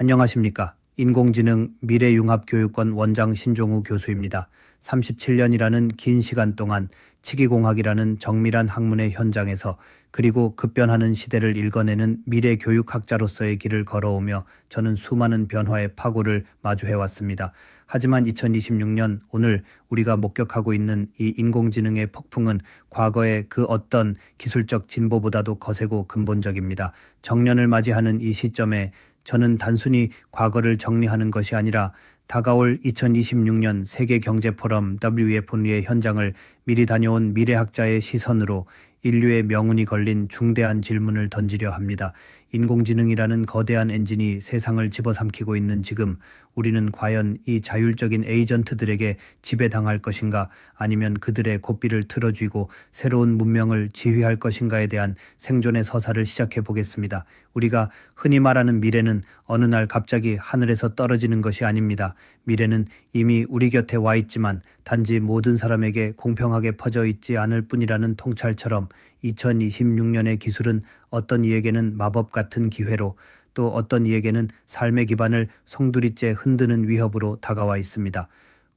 안녕하십니까. 인공지능 미래융합교육원 원장 신종우 교수입니다. 37년이라는 긴 시간 동안 치기공학이라는 정밀한 학문의 현장에서 그리고 급변하는 시대를 읽어내는 미래 교육학자로서의 길을 걸어오며 저는 수많은 변화의 파고를 마주해왔습니다. 하지만 2026년 오늘 우리가 목격하고 있는 이 인공지능의 폭풍은 과거의 그 어떤 기술적 진보보다도 거세고 근본적입니다. 정년을 맞이하는 이 시점에 저는 단순히 과거를 정리하는 것이 아니라 다가올 2026년 세계 경제 포럼 WF의 현장을 미리 다녀온 미래학자의 시선으로 인류의 명운이 걸린 중대한 질문을 던지려 합니다. 인공지능이라는 거대한 엔진이 세상을 집어삼키고 있는 지금 우리는 과연 이 자율적인 에이전트들에게 지배당할 것인가 아니면 그들의 고삐를 틀어쥐고 새로운 문명을 지휘할 것인가에 대한 생존의 서사를 시작해 보겠습니다. 우리가 흔히 말하는 미래는 어느 날 갑자기 하늘에서 떨어지는 것이 아닙니다. 미래는 이미 우리 곁에 와 있지만 단지 모든 사람에게 공평하게 퍼져 있지 않을 뿐이라는 통찰처럼 2026년의 기술은 어떤 이에게는 마법 같은 기회로 또 어떤 이에게는 삶의 기반을 송두리째 흔드는 위협으로 다가와 있습니다.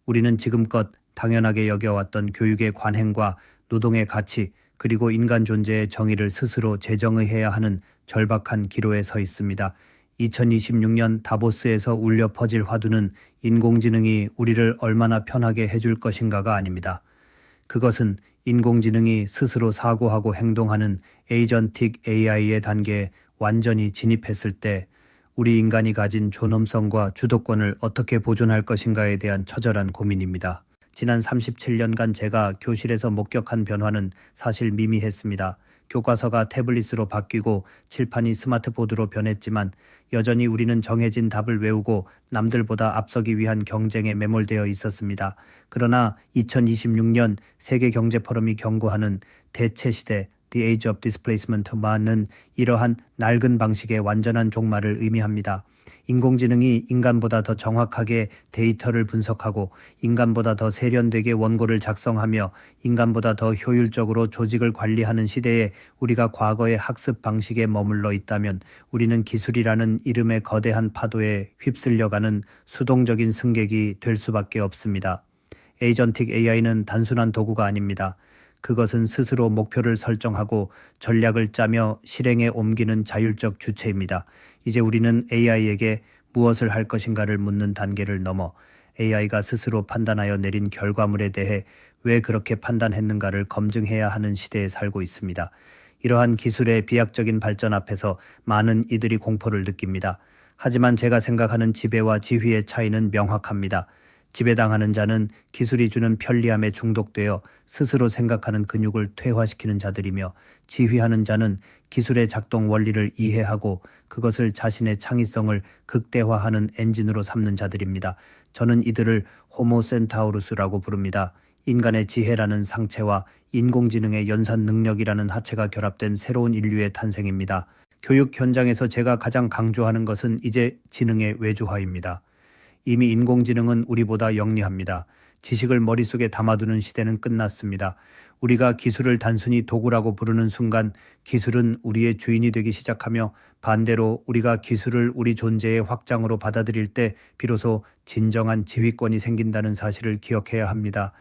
우리는 지금껏 당연하게 여겨왔던 교육의 관행과 노동의 가치 그리고 인간 존재의 정의를 스스로 재정의해야 하는 절박한 기로에 서 있습니다. 2026년 다보스에서 울려 퍼질 화두는 인공지능이 우리를 얼마나 편하게 해줄 것인가가 아닙니다. 그것은 인공지능이 스스로 사고하고 행동하는 에이전틱 AI의 단계에 완전히 진입했을 때 우리 인간이 가진 존엄성과 주도권을 어떻게 보존할 것인가에 대한 처절한 고민입니다. 지난 37년간 제가 교실에서 목격한 변화는 사실 미미했습니다. 교과서가 태블릿으로 바뀌고 칠판이 스마트보드로 변했지만 여전히 우리는 정해진 답을 외우고 남들보다 앞서기 위한 경쟁에 매몰되어 있었습니다. 그러나 2026년 세계 경제 포럼이 경고하는 대체 시대 The Age of Displacement만은 이러한 낡은 방식의 완전한 종말을 의미합니다. 인공지능이 인간보다 더 정확하게 데이터를 분석하고 인간보다 더 세련되게 원고를 작성하며 인간보다 더 효율적으로 조직을 관리하는 시대에 우리가 과거의 학습 방식에 머물러 있다면 우리는 기술이라는 이름의 거대한 파도에 휩쓸려가는 수동적인 승객이 될 수밖에 없습니다. 에이전틱 AI는 단순한 도구가 아닙니다. 그것은 스스로 목표를 설정하고 전략을 짜며 실행에 옮기는 자율적 주체입니다. 이제 우리는 AI에게 무엇을 할 것인가를 묻는 단계를 넘어 AI가 스스로 판단하여 내린 결과물에 대해 왜 그렇게 판단했는가를 검증해야 하는 시대에 살고 있습니다. 이러한 기술의 비약적인 발전 앞에서 많은 이들이 공포를 느낍니다. 하지만 제가 생각하는 지배와 지휘의 차이는 명확합니다. 지배당하는 자는 기술이 주는 편리함에 중독되어 스스로 생각하는 근육을 퇴화시키는 자들이며 지휘하는 자는 기술의 작동 원리를 이해하고 그것을 자신의 창의성을 극대화하는 엔진으로 삼는 자들입니다. 저는 이들을 호모 센타우루스라고 부릅니다. 인간의 지혜라는 상체와 인공지능의 연산 능력이라는 하체가 결합된 새로운 인류의 탄생입니다. 교육 현장에서 제가 가장 강조하는 것은 이제 지능의 외주화입니다. 이미 인공지능은 우리보다 영리합니다. 지식을 머릿속에 담아두는 시대는 끝났습니다. 우리가 기술을 단순히 도구라고 부르는 순간 기술은 우리의 주인이 되기 시작하며 반대로 우리가 기술을 우리 존재의 확장으로 받아들일 때 비로소 진정한 지휘권이 생긴다는 사실을 기억해야 합니다.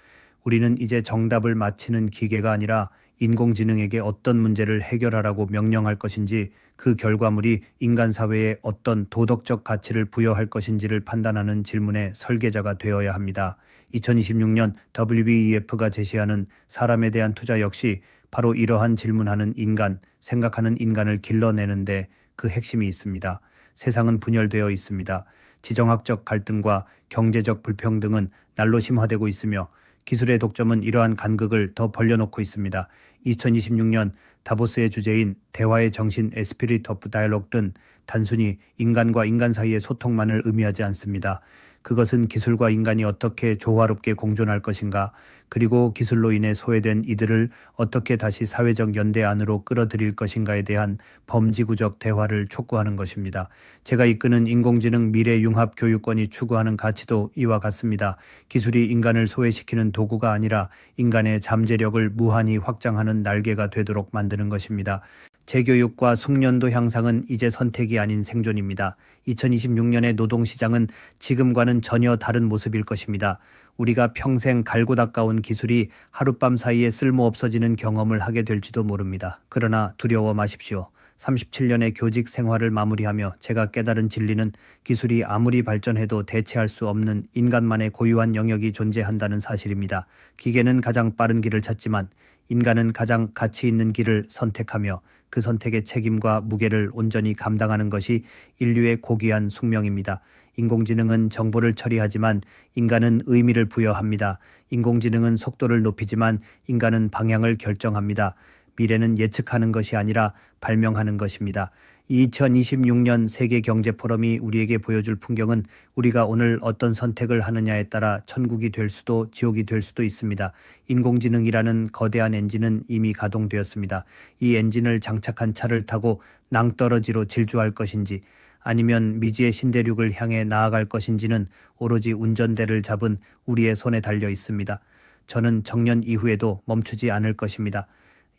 우리는 이제 정답을 맞히는 기계가 아니라 인공지능에게 어떤 문제를 해결하라고 명령할 것인지 그 결과물이 인간 사회에 어떤 도덕적 가치를 부여할 것인지를 판단하는 질문의 설계자가 되어야 합니다. 2026년 WBEF가 제시하는 사람에 대한 투자 역시 바로 이러한 질문하는 인간, 생각하는 인간을 길러내는데 그 핵심이 있습니다. 세상은 분열되어 있습니다. 지정학적 갈등과 경제적 불평등은 날로 심화되고 있으며 기술의 독점은 이러한 간극을 더 벌려놓고 있습니다. 2026년 다보스의 주제인 대화의 정신 에스피릿 오브 다이얼로그는 단순히 인간과 인간 사이의 소통만을 의미하지 않습니다. 그것은 기술과 인간이 어떻게 조화롭게 공존할 것인가, 그리고 기술로 인해 소외된 이들을 어떻게 다시 사회적 연대 안으로 끌어들일 것인가에 대한 범지구적 대화를 촉구하는 것입니다. 제가 이끄는 인공지능 미래 융합 교육권이 추구하는 가치도 이와 같습니다. 기술이 인간을 소외시키는 도구가 아니라 인간의 잠재력을 무한히 확장하는 날개가 되도록 만드는 것입니다. 재교육과 숙련도 향상은 이제 선택이 아닌 생존입니다. 2026년의 노동시장은 지금과는 전혀 다른 모습일 것입니다. 우리가 평생 갈고 닦아온 기술이 하룻밤 사이에 쓸모 없어지는 경험을 하게 될지도 모릅니다. 그러나 두려워 마십시오. 37년의 교직 생활을 마무리하며 제가 깨달은 진리는 기술이 아무리 발전해도 대체할 수 없는 인간만의 고유한 영역이 존재한다는 사실입니다. 기계는 가장 빠른 길을 찾지만 인간은 가장 가치 있는 길을 선택하며 그 선택의 책임과 무게를 온전히 감당하는 것이 인류의 고귀한 숙명입니다. 인공지능은 정보를 처리하지만 인간은 의미를 부여합니다. 인공지능은 속도를 높이지만 인간은 방향을 결정합니다. 미래는 예측하는 것이 아니라 발명하는 것입니다. 2026년 세계 경제 포럼이 우리에게 보여줄 풍경은 우리가 오늘 어떤 선택을 하느냐에 따라 천국이 될 수도 지옥이 될 수도 있습니다. 인공지능이라는 거대한 엔진은 이미 가동되었습니다. 이 엔진을 장착한 차를 타고 낭떠러지로 질주할 것인지 아니면 미지의 신대륙을 향해 나아갈 것인지는 오로지 운전대를 잡은 우리의 손에 달려 있습니다. 저는 정년 이후에도 멈추지 않을 것입니다.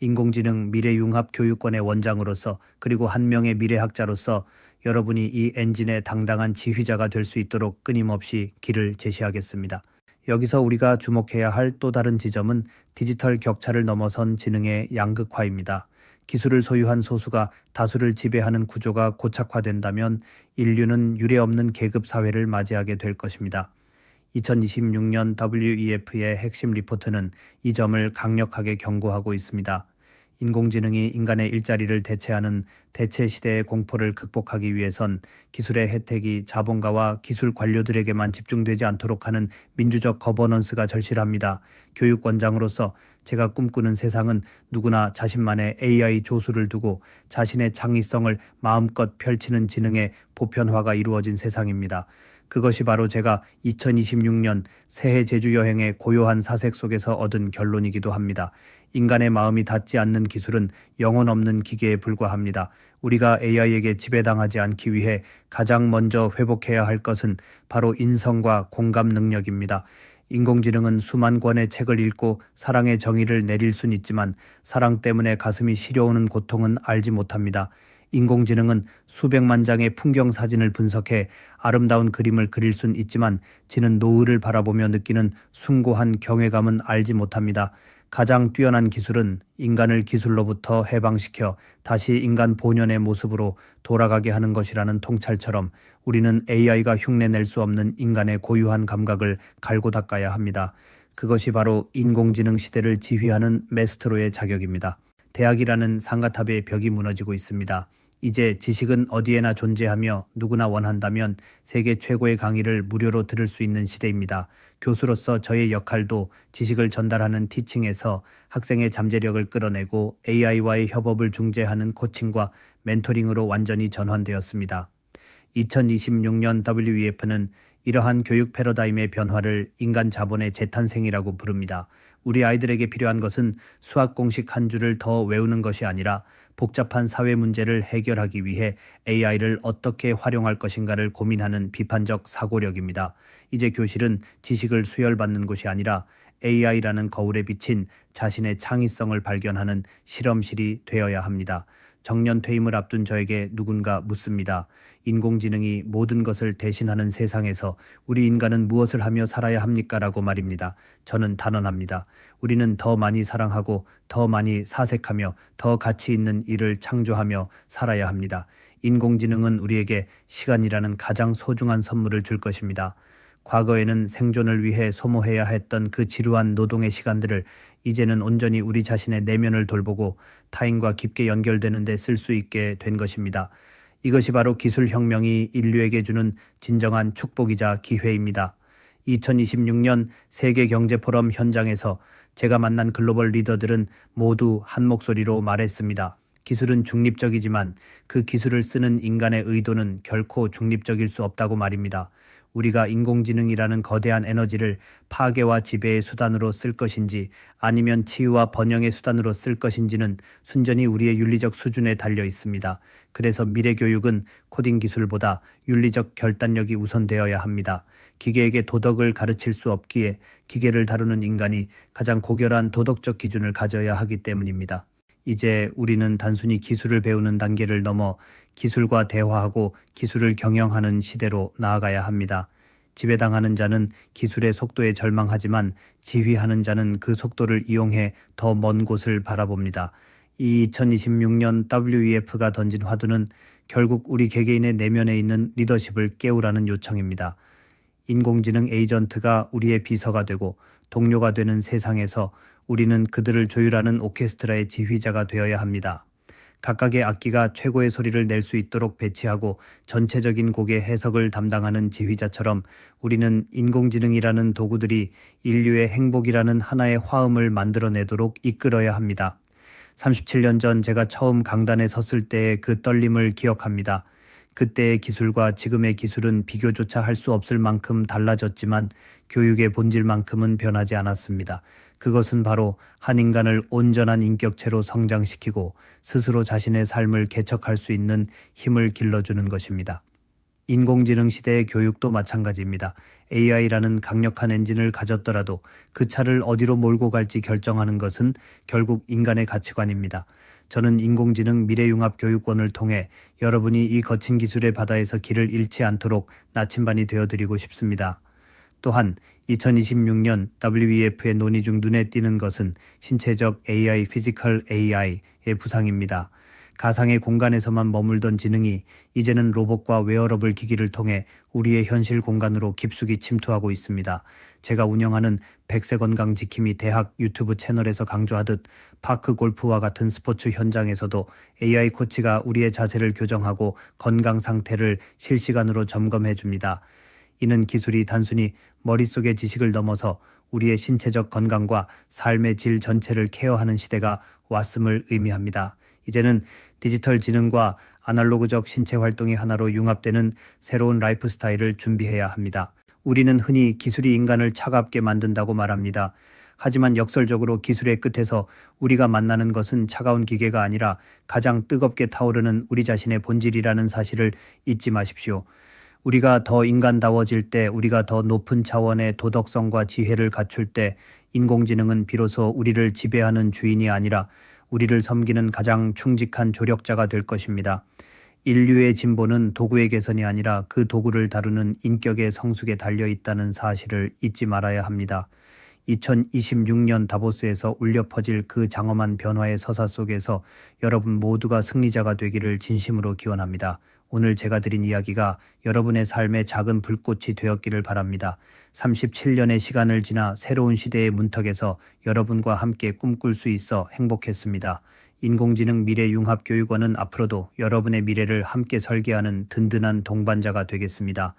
인공지능 미래융합 교육권의 원장으로서 그리고 한 명의 미래학자로서 여러분이 이 엔진의 당당한 지휘자가 될 수 있도록 끊임없이 길을 제시하겠습니다. 여기서 우리가 주목해야 할 또 다른 지점은 디지털 격차를 넘어선 지능의 양극화입니다. 기술을 소유한 소수가 다수를 지배하는 구조가 고착화된다면 인류는 유례없는 계급 사회를 맞이하게 될 것입니다. 2026년 WEF의 핵심 리포트는 이 점을 강력하게 경고하고 있습니다. 인공지능이 인간의 일자리를 대체하는 대체 시대의 공포를 극복하기 위해선 기술의 혜택이 자본가와 기술 관료들에게만 집중되지 않도록 하는 민주적 거버넌스가 절실합니다. 교육권장으로서 제가 꿈꾸는 세상은 누구나 자신만의 AI 조수를 두고 자신의 창의성을 마음껏 펼치는 지능의 보편화가 이루어진 세상입니다. 그것이 바로 제가 2026년 새해 제주 여행의 고요한 사색 속에서 얻은 결론이기도 합니다. 인간의 마음이 닿지 않는 기술은 영혼 없는 기계에 불과합니다. 우리가 AI에게 지배당하지 않기 위해 가장 먼저 회복해야 할 것은 바로 인성과 공감 능력입니다. 인공지능은 수만 권의 책을 읽고 사랑의 정의를 내릴 순 있지만 사랑 때문에 가슴이 시려오는 고통은 알지 못합니다. 인공지능은 수백만 장의 풍경 사진을 분석해 아름다운 그림을 그릴 순 있지만 지는 노을을 바라보며 느끼는 숭고한 경외감은 알지 못합니다. 가장 뛰어난 기술은 인간을 기술로부터 해방시켜 다시 인간 본연의 모습으로 돌아가게 하는 것이라는 통찰처럼 우리는 AI가 흉내낼 수 없는 인간의 고유한 감각을 갈고 닦아야 합니다. 그것이 바로 인공지능 시대를 지휘하는 메스트로의 자격입니다. 대학이라는 상가탑의 벽이 무너지고 있습니다. 이제 지식은 어디에나 존재하며 누구나 원한다면 세계 최고의 강의를 무료로 들을 수 있는 시대입니다. 교수로서 저의 역할도 지식을 전달하는 티칭에서 학생의 잠재력을 끌어내고 AI와의 협업을 중재하는 코칭과 멘토링으로 완전히 전환되었습니다. 2026년 WEF는 이러한 교육 패러다임의 변화를 인간 자본의 재탄생이라고 부릅니다. 우리 아이들에게 필요한 것은 수학 공식 한 줄을 더 외우는 것이 아니라 복잡한 사회 문제를 해결하기 위해 AI를 어떻게 활용할 것인가를 고민하는 비판적 사고력입니다. 이제 교실은 지식을 수혈받는 곳이 아니라 AI라는 거울에 비친 자신의 창의성을 발견하는 실험실이 되어야 합니다. 정년 퇴임을 앞둔 저에게 누군가 묻습니다. 인공지능이 모든 것을 대신하는 세상에서 우리 인간은 무엇을 하며 살아야 합니까? 라고 말입니다. 저는 단언합니다. 우리는 더 많이 사랑하고 더 많이 사색하며 더 가치 있는 일을 창조하며 살아야 합니다. 인공지능은 우리에게 시간이라는 가장 소중한 선물을 줄 것입니다. 과거에는 생존을 위해 소모해야 했던 그 지루한 노동의 시간들을 이제는 온전히 우리 자신의 내면을 돌보고 타인과 깊게 연결되는 데 쓸 수 있게 된 것입니다. 이것이 바로 기술혁명이 인류에게 주는 진정한 축복이자 기회입니다. 2026년 세계경제포럼 현장에서 제가 만난 글로벌 리더들은 모두 한 목소리로 말했습니다. 기술은 중립적이지만 그 기술을 쓰는 인간의 의도는 결코 중립적일 수 없다고 말입니다. 우리가 인공지능이라는 거대한 에너지를 파괴와 지배의 수단으로 쓸 것인지 아니면 치유와 번영의 수단으로 쓸 것인지는 순전히 우리의 윤리적 수준에 달려 있습니다. 그래서 미래 교육은 코딩 기술보다 윤리적 결단력이 우선되어야 합니다. 기계에게 도덕을 가르칠 수 없기에 기계를 다루는 인간이 가장 고결한 도덕적 기준을 가져야 하기 때문입니다. 이제 우리는 단순히 기술을 배우는 단계를 넘어 기술과 대화하고 기술을 경영하는 시대로 나아가야 합니다. 지배당하는 자는 기술의 속도에 절망하지만 지휘하는 자는 그 속도를 이용해 더 먼 곳을 바라봅니다. 이 2026년 WEF가 던진 화두는 결국 우리 개개인의 내면에 있는 리더십을 깨우라는 요청입니다. 인공지능 에이전트가 우리의 비서가 되고 동료가 되는 세상에서 우리는 그들을 조율하는 오케스트라의 지휘자가 되어야 합니다. 각각의 악기가 최고의 소리를 낼 수 있도록 배치하고 전체적인 곡의 해석을 담당하는 지휘자처럼 우리는 인공지능이라는 도구들이 인류의 행복이라는 하나의 화음을 만들어내도록 이끌어야 합니다. 37년 전 제가 처음 강단에 섰을 때의 그 떨림을 기억합니다. 그때의 기술과 지금의 기술은 비교조차 할 수 없을 만큼 달라졌지만 교육의 본질만큼은 변하지 않았습니다. 그것은 바로 한 인간을 온전한 인격체로 성장시키고 스스로 자신의 삶을 개척할 수 있는 힘을 길러주는 것입니다. 인공지능 시대의 교육도 마찬가지입니다. AI라는 강력한 엔진을 가졌더라도 그 차를 어디로 몰고 갈지 결정하는 것은 결국 인간의 가치관입니다. 저는 인공지능 미래융합 교육원을 통해 여러분이 이 거친 기술의 바다에서 길을 잃지 않도록 나침반이 되어드리고 싶습니다. 또한 2026년 WEF의 논의 중 눈에 띄는 것은 신체적 AI, 피지컬 AI의 부상입니다. 가상의 공간에서만 머물던 지능이 이제는 로봇과 웨어러블 기기를 통해 우리의 현실 공간으로 깊숙이 침투하고 있습니다. 제가 운영하는 백세 건강 지킴이 대학 유튜브 채널에서 강조하듯 파크 골프와 같은 스포츠 현장에서도 AI 코치가 우리의 자세를 교정하고 건강 상태를 실시간으로 점검해 줍니다. 이는 기술이 단순히 머릿속의 지식을 넘어서 우리의 신체적 건강과 삶의 질 전체를 케어하는 시대가 왔음을 의미합니다. 이제는 디지털 지능과 아날로그적 신체 활동이 하나로 융합되는 새로운 라이프 스타일을 준비해야 합니다. 우리는 흔히 기술이 인간을 차갑게 만든다고 말합니다. 하지만 역설적으로 기술의 끝에서 우리가 만나는 것은 차가운 기계가 아니라 가장 뜨겁게 타오르는 우리 자신의 본질이라는 사실을 잊지 마십시오. 우리가 더 인간다워질 때, 우리가 더 높은 차원의 도덕성과 지혜를 갖출 때, 인공지능은 비로소 우리를 지배하는 주인이 아니라 우리를 섬기는 가장 충직한 조력자가 될 것입니다. 인류의 진보는 도구의 개선이 아니라 그 도구를 다루는 인격의 성숙에 달려 있다는 사실을 잊지 말아야 합니다. 2026년 다보스에서 울려 퍼질 그 장엄한 변화의 서사 속에서 여러분 모두가 승리자가 되기를 진심으로 기원합니다. 오늘 제가 드린 이야기가 여러분의 삶의 작은 불꽃이 되었기를 바랍니다. 37년의 시간을 지나 새로운 시대의 문턱에서 여러분과 함께 꿈꿀 수 있어 행복했습니다. 인공지능 미래융합교육원은 앞으로도 여러분의 미래를 함께 설계하는 든든한 동반자가 되겠습니다.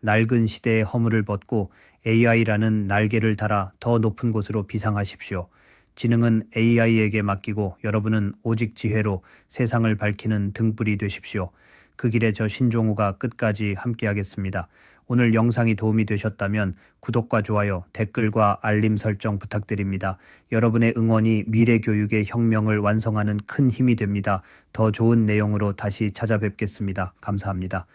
낡은 시대의 허물을 벗고 AI라는 날개를 달아 더 높은 곳으로 비상하십시오. 지능은 AI에게 맡기고 여러분은 오직 지혜로 세상을 밝히는 등불이 되십시오. 그 길에 저 신종우가 끝까지 함께하겠습니다. 오늘 영상이 도움이 되셨다면 구독과 좋아요, 댓글과 알림 설정 부탁드립니다. 여러분의 응원이 미래 교육의 혁명을 완성하는 큰 힘이 됩니다. 더 좋은 내용으로 다시 찾아뵙겠습니다. 감사합니다.